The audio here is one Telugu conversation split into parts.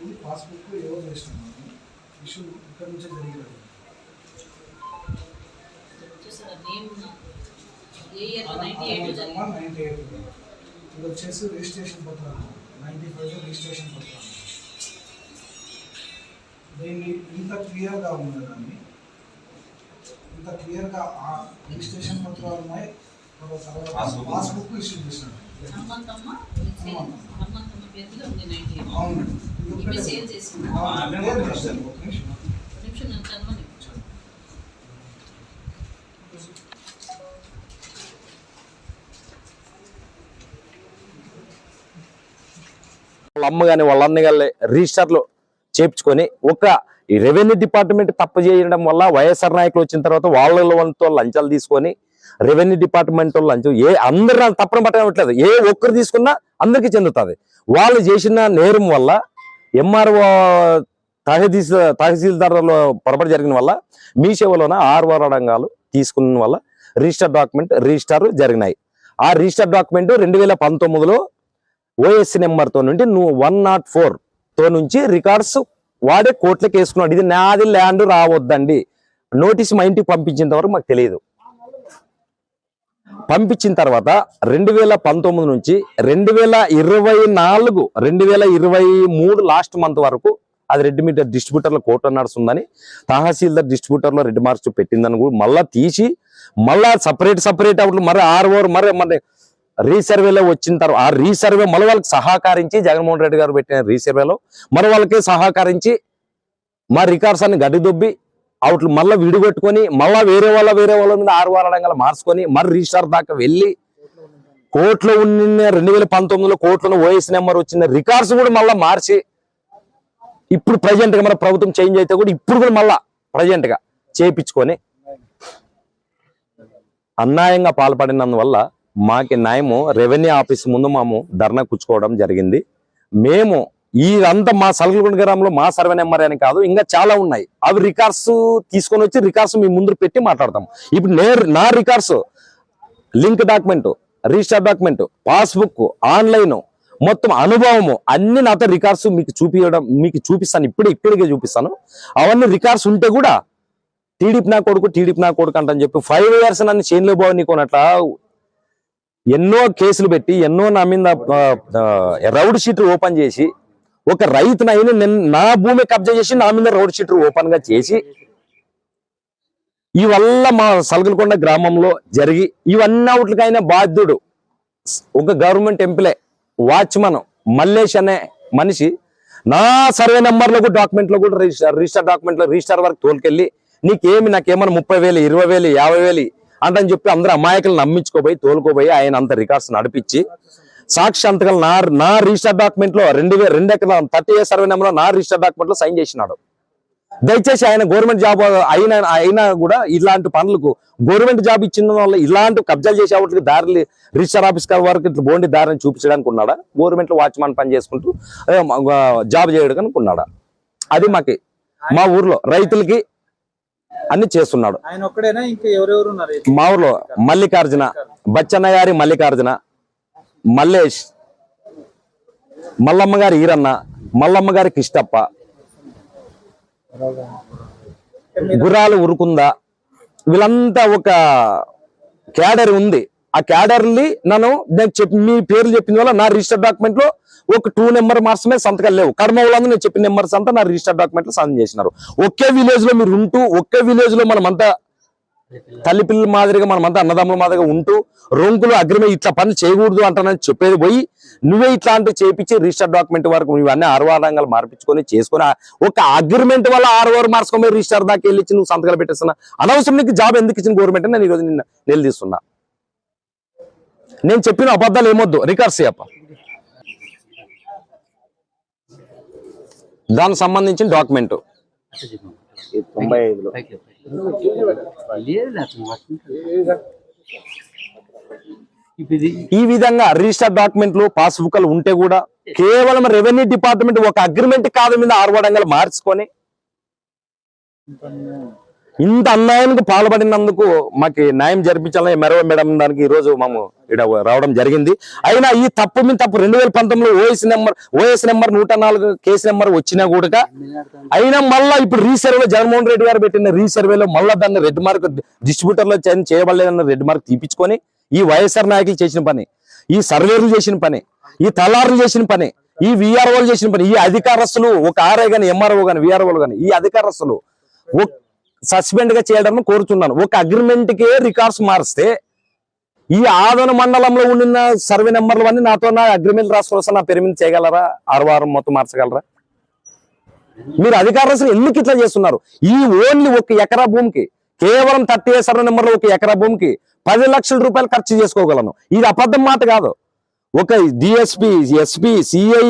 ఇది పాస్బుక్ ఏవో చేసినాం ఇష్యూ ఇక్కడ నుంచే జరిగినది ఇది వచ్చేసి రిజిస్ట్రేషన్ పత్రాలు నైన్టీ ఫైవ్ రిజిస్ట్రేషన్ పత్రాలు దీన్ని ఇంత క్లియర్గా ఉంది దాన్ని? ఇంత క్లియర్గా రిజిస్ట్రేషన్ పత్రాలు ఉన్నాయి. పాస్బుక్ ఇష్యూ చేసినాడు వాళ్ళ అమ్మ కానీ వాళ్ళ అన్న కానీ రిజిస్టర్లు చేపించుకొని ఒక ఈ రెవెన్యూ డిపార్ట్మెంట్ తప్పు చేయడం వల్ల వైఎస్ఆర్ నాయకులు వచ్చిన తర్వాత వాళ్ళ వంతు లంచాలు తీసుకొని రెవెన్యూ డిపార్ట్మెంట్ వాళ్ళు అంచు ఏ అందరు తప్పన పట్టట్లేదు ఏ ఒక్కరు తీసుకున్నా అందరికీ చెందుతుంది. వాళ్ళు చేసిన నేరం వల్ల ఎంఆర్ఓ తహదీస్ తహసీల్దారులో పొరపాటు జరిగిన వల్ల మీ సేవలోన ఆర్ఓ రంగాలు తీసుకున్న వల్ల రిజిస్టర్ డాక్యుమెంట్ రిజిస్టర్ జరిగినాయి. ఆ రిజిస్టర్ డాక్యుమెంట్ రెండు వేల పంతొమ్మిదిలో ఓఎస్ నెంబర్తో నుండి నువ్వు వన్ నాట్ ఫోర్తో నుంచి రికార్డ్స్ వాడే కోర్టులకు వేసుకున్నాడు ఇది నాది ల్యాండ్ రావద్దండి. నోటీస్ మా ఇంటికి పంపించేంత వరకు మాకు తెలియదు. పంపించిన తర్వాత రెండు వేల పంతొమ్మిది నుంచి రెండు వేల ఇరవై నాలుగు రెండు వేల ఇరవై మూడు లాస్ట్ మంత్ వరకు అది రెడ్ మీటర్ డిస్ట్రిబ్యూటర్లో కోర్టు నడుస్తుందని తహసీల్దార్ డిస్ట్రిబ్యూటర్లో రెడ్ మార్క్స్ పెట్టిందని కూడా మళ్ళా తీసి మళ్ళా సపరేట్ సపరేట్ అవుట్లు మరి ఆరు మరి మరి రీసర్వేలో వచ్చిన తర్వాత ఆ రీసర్వే మళ్ళీ వాళ్ళకి సహకరించి జగన్మోహన్ రెడ్డి గారు పెట్టిన రీసర్వేలో మరి వాళ్ళకి సహకరించి మా రికార్డ్స్ అన్ని గడ్డి దొబ్బి అవుట్లు మళ్ళీ విడిగొట్టుకొని మళ్ళీ వేరే వాళ్ళ వేరే వాళ్ళ మీద ఆరు వారాడంగా మార్చుకొని మరి రిజిస్టార్ దాకా వెళ్ళి కోర్టులో ఉన్న రెండు వేల పంతొమ్మిదిలో కోర్టులో ఓఎస్ నెంబర్ వచ్చిన రికార్డ్స్ కూడా మళ్ళీ మార్చి ఇప్పుడు ప్రజెంట్గా మన ప్రభుత్వం చేంజ్ అయితే కూడా ఇప్పుడు కూడా మళ్ళీ ప్రజెంట్గా చేయించుకొని అన్యాయంగా పాల్పడినందువల్ల మాకి న్యాయము రెవెన్యూ ఆఫీస్ ముందు మాము ధర్నా కూర్చుకోవడం జరిగింది. మేము ఇదంతా మా సలగలగుండ గ్రామంలో మా సర్వే నెంబర్ అని కాదు ఇంకా చాలా ఉన్నాయి. అవి రికార్డ్స్ తీసుకొని వచ్చి రికార్డ్స్ మీ ముందు పెట్టి మాట్లాడతాం. ఇప్పుడు నేను నా records link document register document passbook online మొత్తం అనుభవము అన్ని నాతో రికార్డ్స్ మీకు చూపించడం మీకు చూపిస్తాను ఇప్పుడే ఇప్పటికే చూపిస్తాను. అవన్నీ రికార్డ్స్ ఉంటే కూడా టీడీపీ నా కొడుకు టీడీపీ నా కొడుకు అంటని చెప్పి ఫైవ్ ఇయర్స్ నన్ను చేనులో బాగుంది నీకోనట్ల ఎన్నో కేసులు పెట్టి ఎన్నో నా మీద రౌడ్ షీటర్ ఓపెన్ చేసి ఒక రైతునైనా నేను నా భూమి కబ్జా చేసి నా మీద రోడ్ షీటర్ ఓపెన్గా చేసి ఈ వల్ల మా సలగలకొండ గ్రామంలో జరిగి ఇవన్నీ అవుట్లకైనా బాధ్యుడు. ఒక గవర్నమెంట్ ఎంప్లే వాచ్మన్ మల్లేష్ అనే మనిషి నా సర్వే నెంబర్లో కూడా డాక్యుమెంట్లో కూడా రిజిస్టర్ రిజిస్టర్ డాక్యుమెంట్లో రిజిస్టర్ వరకు తోలుకెళ్ళి నీకేమి నాకేమన్నా ముప్పై వేలు ఇరవై వేలు యాభై వేలు అంటని చెప్పి అందరూ అమాయకులు నమ్మించుకోపోయి తోలుకోపోయి ఆయన అంత రికార్డ్స్ నడిపించి సాక్షి సంతకాలు నా నా రిజిస్టర్ డాక్యుమెంట్లో రెండు వేల రెండు ఎకరాల థర్టీ ఇయర్ సర్వే నెంబర్ నా రిజిస్టర్ డాక్యుమెంట్లో సైన్ చేసినాడు. దయచేసి ఆయన గవర్నమెంట్ జాబ్ అయినా అయినా కూడా ఇలాంటి పనులకు గవర్నమెంట్ జాబ్ ఇచ్చిన వల్ల ఇలాంటి కబ్జాలు చేసే వాటికి దారి రిజిస్టర్ ఆఫీస్ వరకు ఇట్లా బోండి దారిని చూపించడానికి ఉన్నాడా? గవర్నమెంట్లో వాచ్మాన్ పని చేసుకుంటూ జాబ్ చేయడానికి అనుకున్నాడా? అది మాకి మా ఊర్లో రైతులకి అన్ని చేస్తున్నాడు. ఆయన ఒక్కడేనా? ఇంకా ఎవరెవరు ఉన్నారు? మా ఊర్లో మల్లికార్జున బచ్చన్న గారి మల్లికార్జున మల్లేష్ మల్లమ్మ గారి ఈరన్న మల్లమ్మ గారి కిష్టప్ప గుర్రాలు ఉరుకుందా? వీళ్ళంతా ఒక క్యాడర్ ఉంది. ఆ క్యాడర్ని నన్ను నేను చెప్పి మీ పేర్లు చెప్పిన వల్ల నా రిజిస్టర్ డాక్యుమెంట్లో ఒక టూ నెంబర్ మాత్రమే సంతకాలు లేవు. కడమ వాళ్ళందరూ నేను చెప్పిన నెంబర్స్ అంతా నా రిజిస్టర్ డాక్యుమెంట్లో సంతకం చేసినారు. ఒకే విలేజ్లో మీరు ఉంటూ ఒకే విలేజ్లో మనమంతా తల్లి పిల్లల మాదిరిగా మనమంతా అన్నదమ్ముల మాదిరిగా ఉంటూ రొంకులు అగ్రిమెంట్ ఇట్లా పనులు చేయకూడదు అంటానని చెప్పేది పోయి నువ్వే ఇట్లాంటి చేపించి రిజిస్టర్ డాక్యుమెంట్ వరకు ఇవన్నీ ఆరువారంగాలు మార్పించుకొని చేసుకొని ఒక అగ్రిమెంట్ వల్ల ఆరు వారు మార్చుకొని రిజిస్టర్ దాకా వెళ్ళి నువ్వు సంతకాలు పెట్టేస్తున్నా. అనవసరం నీకు జాబ్ ఎందుకు ఇచ్చిన గవర్నమెంట్ నేను ఈరోజు నిన్న నిలదీస్తున్నా. నేను చెప్పిన అబద్ధాలు ఏమొద్దు. రికార్డ్స్ చెప్ప దానికి సంబంధించిన డాక్యుమెంట్. తొంభై ఐదులో. ఈ విధంగా రిజిస్టర్ డాక్యుమెంట్లు పాస్బుక్లు ఉంటే కూడా కేవలం రెవెన్యూ డిపార్ట్మెంట్ ఒక అగ్రిమెంట్ కాదు మీద ఆరువడంగా మార్చుకొని ఇంత అన్యాయానికి పాల్పడినందుకు మాకు న్యాయం జరిపించాలని మెరవ మేడం దానికి రోజు మేము ఇక్కడ రావడం జరిగింది. అయినా ఈ తప్పు మీద తప్పు రెండు వేల పంతొమ్మిదిలో ఓఎస్ నెంబర్ ఓఎస్ నెంబర్ నూట నాలుగు కేసు నెంబర్ వచ్చినా కూడా అయినా మళ్ళా ఇప్పుడు రీసర్వేలో జగన్మోహన్ రెడ్డి గారు పెట్టిన రీసర్వేలో మళ్ళా దాన్ని రెడ్ మార్క్ డిస్ట్రిబ్యూటర్లో చేయబడలేదన్న రెడ్ మార్క్ తీపించుకొని ఈ వైఎస్ఆర్ నాయకులు చేసిన పని ఈ సర్వేలు చేసిన పని ఈ తలారులు చేసిన పని ఈ విఆర్ఓలు చేసిన పని ఈ అధికారస్తులు ఒక ఆర్ఐ కానీ ఎంఆర్ఓ కానీ విఆర్ఓలు గాని ఈ అధికారస్తులు సస్పెండ్గా చేయడం కోరుతున్నాను. ఒక అగ్రిమెంట్ కే రికార్డ్స్ మారిస్తే ఈ ఆదన మండలంలో ఉన్న సర్వే నెంబర్లు అన్ని నాతో నా అగ్రిమెంట్ రాసుకోవాల్సిన నా పేరు మీద చేయగలరా? ఆరువారం మొత్తం మార్చగలరా? మీరు అధికారులు ఎందుకు ఇట్లా చేస్తున్నారు? ఈ ఓన్లీ ఒక ఎకరా భూమికి కేవలం థర్టీ సర్వే నెంబర్లు ఒక ఎకరా భూమికి పది లక్షల రూపాయలు ఖర్చు చేసుకోగలను. ఇది అబద్ధం మాట కాదు. ఒక DSP SP CI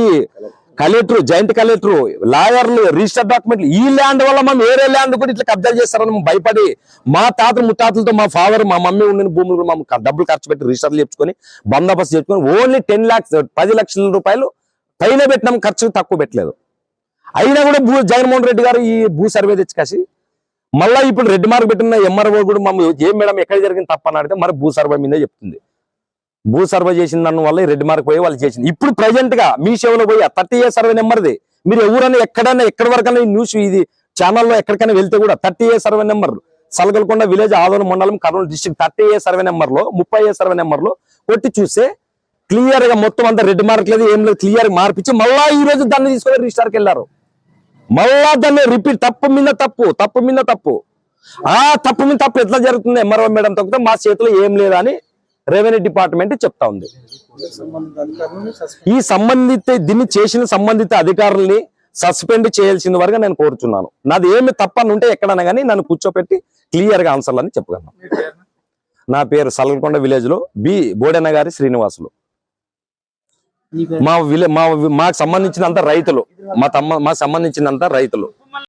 collector joint collector లాయర్లు రిజిస్టర్ డాక్యుమెంట్లు ఈ ల్యాండ్ వల్ల మనం వేరే ల్యాండ్ కూడా ఇట్లా కబ్జా చేస్తారని మేము భయపడి మా తాతలు ముత్తాతలతో మా ఫాదర్ మా మమ్మీ ఉండిన భూములు మేము డబ్బులు ఖర్చు పెట్టి రిజిస్టర్లు చెప్పుకొని బందోబస్తు చెప్పుకొని ఓన్లీ టెన్ ల్యాక్స్ పది లక్షల రూపాయలు పైన పెట్టినాం ఖర్చు తక్కువ పెట్టలేదు. అయినా కూడా భూ జగన్మోహన్ రెడ్డి గారు ఈ భూ సర్వే తెచ్చి కాసి మళ్ళీ ఇప్పుడు రెడ్ మార్క్ పెట్టిన ఎంఆర్ఓ కూడా మమ్మల్ని ఏం మేడం ఎక్కడ జరిగింది తప్పని అడిగితే మరి భూ సర్వే మీదే చెప్తుంది. భూ సర్వే చేసిన దాని వల్ల రెడ్ మార్క్ పోయి వాళ్ళు చేసింది. ఇప్పుడు ప్రజెంట్గా మీ సేవలో పోయి థర్టీ ఇయర్ సర్వే నెంబర్ది మీరు ఎవరైనా ఎక్కడైనా ఎక్కడి వరకైనా న్యూస్ ఇది ఛానల్లో ఎక్కడికైనా వెళ్తే కూడా thirty year survey number Salagalakonda village ఆదోళన మండలం Kurnool district thirty year survey నెంబర్లో ముప్పై ఇయర్ సర్వే నెంబర్లో కొట్టి చూస్తే క్లియర్గా మొత్తం అంతా రెడ్ మార్క్ లేదు ఏం లేదు క్లియర్ మార్పించి మళ్ళా ఈ రోజు దాన్ని తీసుకొని రిజిస్టార్కి వెళ్ళారు. మళ్ళా దాన్ని రిపీట్ తప్పు మీద తప్పు తప్పు మీద తప్పు. ఆ తప్పు మీద తప్పు ఎట్లా జరుగుతుంది ఎంఆర్ఓ మేడం తప్పితే మా చేతిలో ఏం లేదని రెవెన్యూ డిపార్ట్మెంట్ చెప్తా ఉంది. ఈ సంబంధిత దీన్ని చేసిన సంబంధిత అధికారుల్ని సస్పెండ్ చేయాల్సిన వరకు నేను కోరుచున్నాను. నాది ఏమి తప్పని ఉంటే ఎక్కడన్నా కానీ నన్ను కూర్చోపెట్టి క్లియర్గా ఆన్సర్లు అని చెప్పగలను? నా పేరు సలగకొండ విలేజ్లో బి బోడెన్న గారి శ్రీనివాసులు. మా విలే మా మాకు సంబంధించినంత రైతులు మా తమ్మ మాకు సంబంధించినంత రైతులు.